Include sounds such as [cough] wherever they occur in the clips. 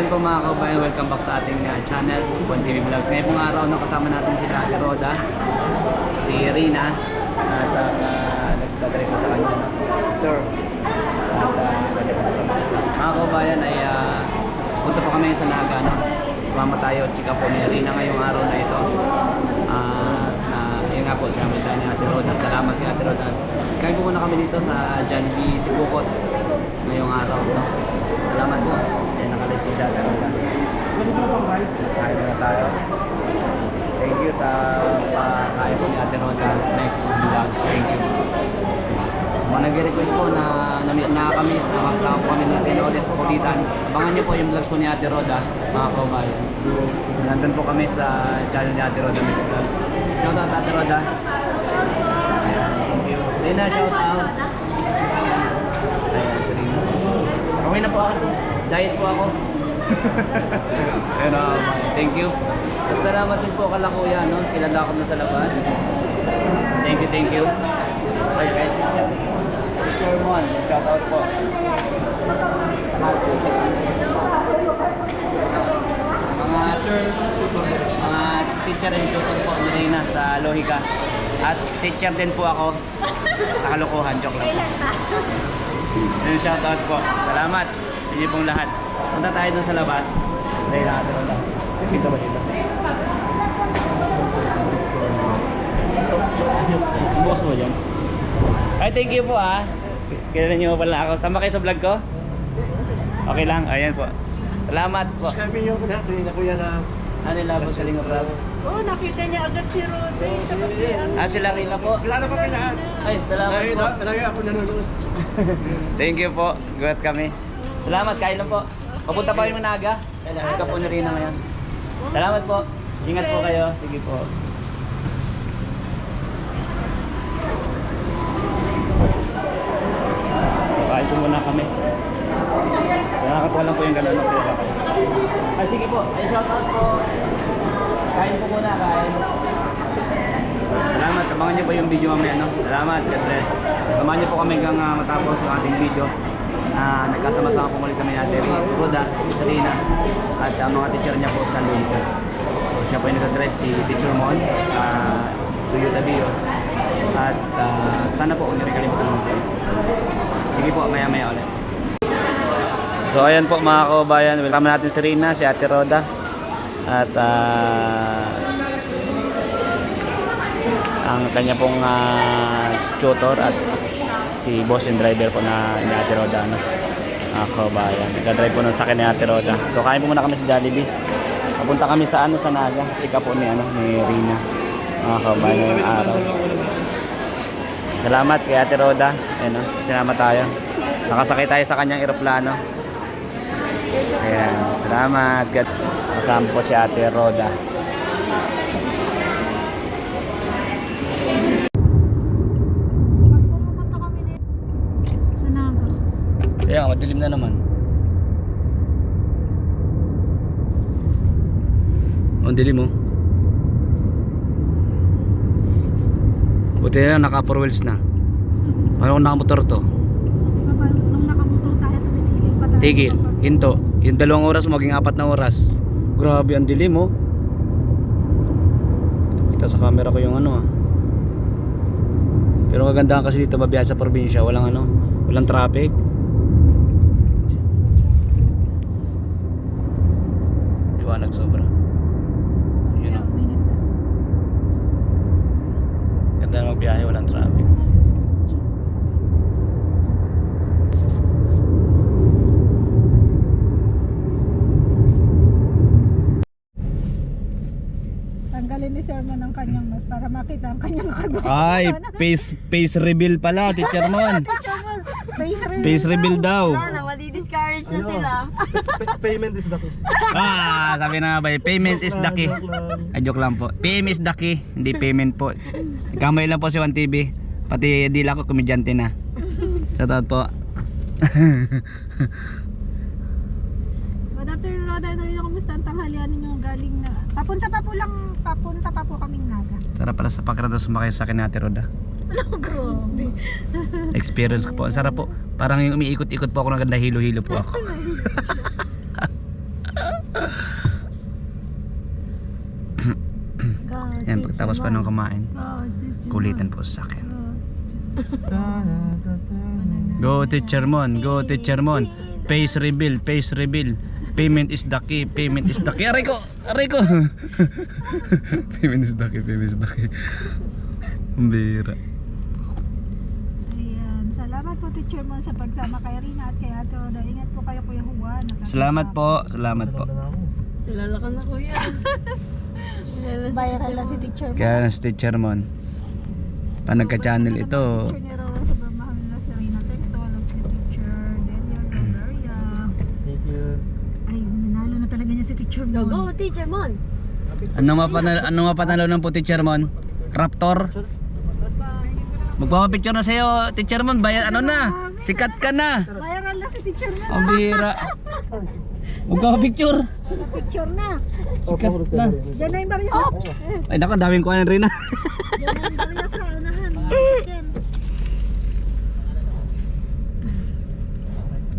Ayun po mga kabayan, welcome back sa ating uh, channel, Bon TV Vlogs. Ngayon pong araw, no, kasama natin si Ate Roda, si Rina, at ang uh, nagdadrive ko sa kanya, no? si Sir. At uh, mga kabayan ay uh, punta po kami sa Naga, no? Sumama tayo, chika po ni Rina ngayong araw na ito. Uh, nga po, siyama tayo ni Ate Roda. Salamat kay Ate Roda. Kain po muna kami dito sa Jollibee Sibukot ngayong araw, no? Salamat po. Yan, nakalit po siya. Kain na tayo. Thank you sa pakain po ni Ate Roda. Next vlog. Thank you. Mga nag-request po na na nakakamiss na magsama po kami natin ulit sa Kulitan. Abangan niyo po yung vlogs po ni Ate Roda, mga kabayan. Nandun po kami sa channel ni Ate Roda Mix Vlogs. Shout out Ate Roda. Rina, shout out. Ayan, Rina. Okay na po ako. Diet po ako. [laughs] Pero um, thank you. At salamat din po kala kuya, no? Kilala ko na sa labas. Thank you, thank you. Picture mo, shout out po. Mga sir, mga teacher and tutor po Reyna sa Lohika. At teacher din po ako sa kalokohan, joke lang. Yun, shout out po. Salamat. Hindi pong lahat. Punta tayo dun sa labas. Dahil natin wala. Dito ba dito? Ang boss mo dyan? Ay, thank you po ah. Kilala niyo pala ako. Sama kayo sa vlog ko? Okay lang. Ayan po. Salamat po. Sabi niyo na, na kuya na Ano nila po sa Linga Vlog? Oo, oh, nakita niya agad si Rode. Tsaka si ano. Ah, sila Rina po. Kilala ko kayo lahat. Ay, salamat po. na, lagi ako nanonood. Thank you po. Gulat kami. Salamat, kain lang po. Papunta pa yung Naga. Ika po ni Rina ngayon. Salamat po. Ingat po kayo. Sige po. Kain po muna kami. Nakakatuwa lang po yung gano'n. kayo. Ay, sige po. Ay, shout out po. Kain po muna, kain. Salamat. Abangan niyo po yung video mamaya, no? Salamat. God bless. Samahan niyo po kami hanggang ah, matapos yung ating video. Na nagkasama-sama po ulit kami natin. Roda, Serena, at ang mga teacher niya po sa Luica. So, siya po yung nag-drive si Teacher Mon sa Toyota Vios. At ah, sana po huwag niyo rin kalimutan mo. Sige po, maya-maya ulit. So ayan po mga kababayan, welcome natin si Rina, si Ate Roda. At ah, ang kanya pong ah, tutor at si boss and driver po na ni Ate Roda ano, mga kababayan. Nagka-drive po ng sakyan ni Ate Roda. So kain po muna kami sa Jollibee. Papunta kami sa ano sa Naga. Ika po ni ano ni Rina. Mga kababayan ngayong araw. Salamat kay Ate Roda. Ayun, no? Sinama tayo. Nakasakay tayo sa kanyang eroplano. Ayan, salamat. Kasama po si Ate Roda. Pag pumupunta kami dito sa Naga. Kaya madilim na naman. Ang dilim mo. Buti na naka four wheels na. Paano kung nakamotor to? Nung nakamotor tayo, tumitigil pa tayo. Tigil, hinto. Yung dalawang oras maging apat na oras. Grabe, ang dilim oh. Kita sa camera ko yung ano ah. Pero kagandahan kasi dito mabiyahe sa probinsya, walang ano, walang traffic. Liwanag sobra. Yun na. Ganda na magbiyahe, walang traffic. Tanggalin ni Sir Mon ang kanyang mas para makita ang kanyang kagwa. Ay, [laughs] face face reveal pala, Teacher Mon. Face reveal. Face reveal daw. Na, na sila. Payment is the key. Ah, sabi na nga ba, payment is the key. Ay, joke lang po. Payment is the key, hindi payment po. Kamay lang po si 1TV. Pati dila ko, komedyante na. Shoutout po. [laughs] Good afternoon, Roda. Ano rin kumusta ang tanghalian ninyo galing na... Papunta pa po lang, papunta pa po kaming Naga. Sarap pala sa pakiramdam sumakay sa akin ni Ate Roda. Hello, [laughs] oh, grabe. Experience ko po. Ang sarap po. Parang yung umiikot-ikot po ako ng ganda hilo-hilo po ako. [laughs] Yan, pagtapos pa ng kumain, kulitan po sa akin. Go teacher Mon, go teacher Mon. Face reveal, face reveal. Payment is the key, payment is the key. Aray ko, aray ko. [laughs] payment is the key, payment is the key. Ang. Teacher mo sa pagsama kay Rina at kay Ate Roda. Ingat po kayo Kuya Juan. Salamat po, salamat po. Kilala ka na kuya. Kilala [laughs] si Viral na si teacher mo. Kaya na si teacher Mon. Pa nagka-channel ito. Teacher ni Rose, sobrang mahal na si Rina. Thanks to all of you teacher. Daniel Galleria. Thank you. Ay, nanalo na talaga niya si teacher. Go, go, teacher Mon. Ano nga panalo, ano nga panalo ng po teacher Mon? Raptor? Magpapapicture na sa'yo, teacher Mon. Bayan, ano na? Sikat ka na. Viral na si teacher mo. Ang bira. Magpapapicture. Picture na. Sikat na. Diyan na yung barya sa... Eh, Ay naku, daming kuhanan rin na. Diyan na yung barya sa unahan.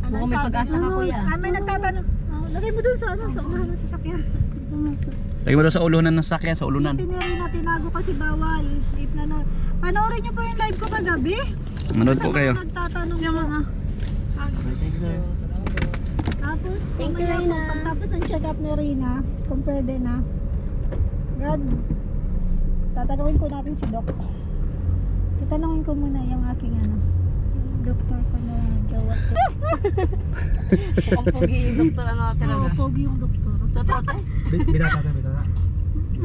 Ano Mukhang may pag-asa ka, Ano? kuya. Ah, may nagtatanong. Oh, lagay mo dun sa ano, sa unahan ng sasakyan. Lagi mo daw sa ulunan ng sakyan, sa ulunan. Piniri na tinago kasi bawal. If na Panoorin niyo po yung live ko kagabi. Manood po kayo. Nagtatanong yung mga. Tapos, Thank you, po, Rina. pagtapos ng check up ni Rina, kung pwede na, God, tatanungin po natin si Doc. Tatanungin ko muna yung aking ano, doktor ko na jowa ko. Mukhang pogi yung doktor ano. Oo, pogi yung doktor. Totoo tayo. Binata na,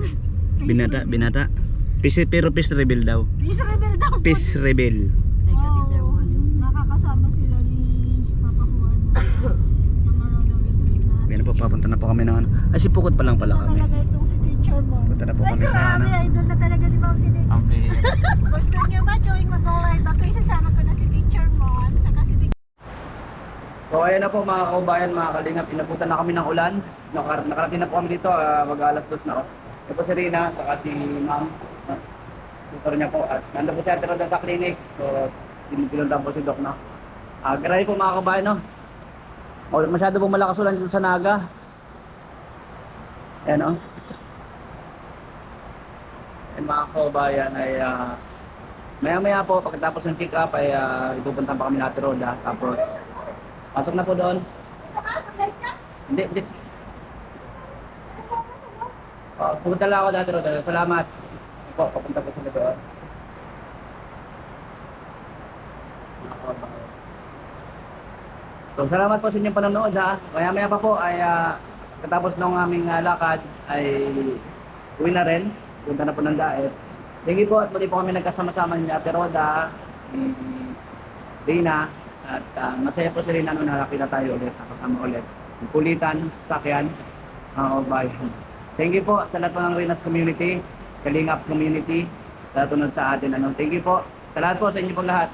[laughs] binata. Binata. Peace, pero peace reveal daw. Peace reveal daw. Peace Mon. makakasama sila ni Papa Juan na ng Maroda Retreat na. Yan po, papunta na po kami ng ano. Ay, si Pukot pa lang pala kami. talaga itong si teacher mo. Punta na po Ay, kami sa grabe, ano. idol na talaga ni Ma'am Tinig. [laughs] Gusto niyo ba tuwing mag-live ako, isasama ko na si teacher mo saka si teacher So ayan na po mga kaubayan, mga kalingap, pinapunta na kami ng ulan. Nakar nakarating na po kami dito, uh, mag alas dos na ako. Ito po si Rina, saka si Ma'am. Uh, tutor niya po. At nandun po si Ate Roda sa clinic. So pinunta po si Doc na. Ah, grabe po mga kaubayan, no? O, masyado po malakas ulan dito sa Naga. Ayan, oh. Ayan mga kaubayan ay ah, maya maya po pagkatapos ng check up ay uh, ipupunta pa kami natin Roda. Tapos Pasok na po doon. Hindi, hindi. Oh, pupunta lang ako dati doon. Salamat. Po, papunta po sila doon. So, salamat po sa inyong panonood ha. Maya maya pa po ay uh, katapos ng aming ah, lakad ay uwi na rin. Punta na po ng daet. Thank you po at muli po kami nagkasama-sama ni Ate Roda, ni Rina, at ah, masaya po si Rina nung nakakita tayo ulit, nakasama ulit. Kulitan, sakyan, mga kabayan. Thank you po sa lahat po ng Rinas community, Kalingap community, sa tunod sa atin. Ano. Thank you po sa lahat po, sa inyo po lahat,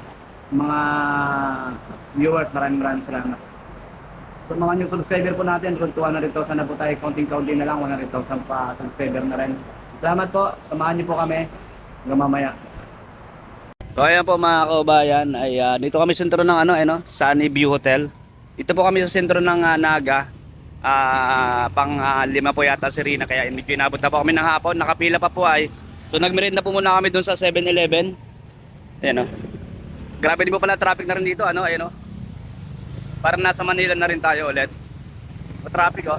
mga viewers, maraming maraming salamat. So mga new subscriber po natin, to 100,000 na po tayo, konting-kaunti na lang, 100,000 pa subscriber na rin. Salamat po, samahan niyo po kami hanggang mamaya. So ayan po mga kaubayan, ay ah, dito kami sentro ng ano, ano, Sunny View Hotel. Dito po kami sa sentro ng ah, Naga. Ah, pang ah, lima po yata si Rina kaya medyo inabot na po kami ng hapon, nakapila pa po ay. So nagmerienda po muna kami doon sa 7-Eleven. Ayan oh. Grabe din po pala traffic na rin dito, ano, ayan oh. Parang nasa Manila na rin tayo ulit. traffic oh.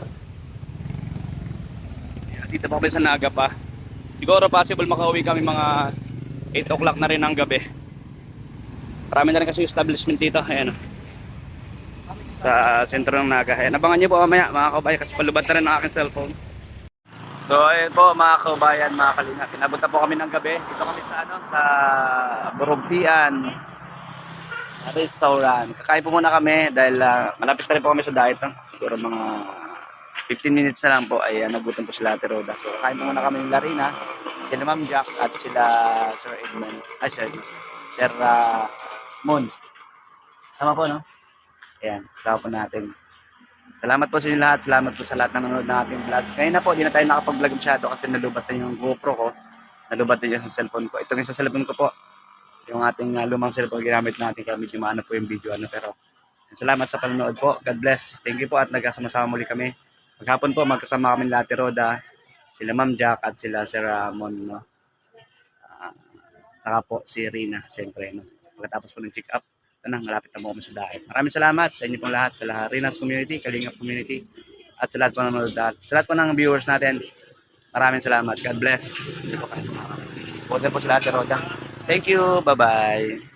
Ayan, dito po kami sa Naga pa. Siguro possible makauwi kami mga 8 o'clock na rin ng gabi. Marami na rin kasi establishment dito. Ayan o. Sa sentro ng Naga. Ayan, abangan nyo po mamaya mga kabayan kasi palubat na rin ang aking cellphone. So ayun po mga kabayan, mga kalinga. Pinabot na po kami ng gabi. Dito kami sa ano, sa Burugtian restaurant. Kakain po muna kami dahil ah, malapit na rin po kami sa diet. No? Siguro mga 15 minutes na lang po ay uh, nagutom po sila Ate Roda. So kain po muna kami ng Larina, sila Ma'am Jack at sila Sir Edmond. Ay, Sir, Sir uh, Mons. Tama po, no? Ayan, po natin. Salamat po sa inyo lahat. Salamat po sa lahat ng nanonood ng ating vlogs. Ngayon na po, di na tayo nakapag-vlog masyado kasi nalubat na yung GoPro ko. Nalubat na yung cellphone ko. Ito yung sa cellphone ko po. Yung ating uh, lumang cellphone ginamit natin kaya medyo maano po yung video. Ano, pero salamat sa panonood po. God bless. Thank you po at nagkasama-sama muli kami. Maghapon po, magkasama kami Ate Roda, sila Ma'am Jack at sila Sir Ramon. No? Saka po si Rina, siyempre. No? Pagkatapos po ng check na, malapit na po kami sa diet. Maraming salamat sa inyo pong lahat, sa lahat Rina's community, Kalingap community, at sa lahat po ng mga sa lahat po ng viewers natin. Maraming salamat. God bless. Ito po kayo. Order po sa lahat, Roda. Thank you. Bye-bye.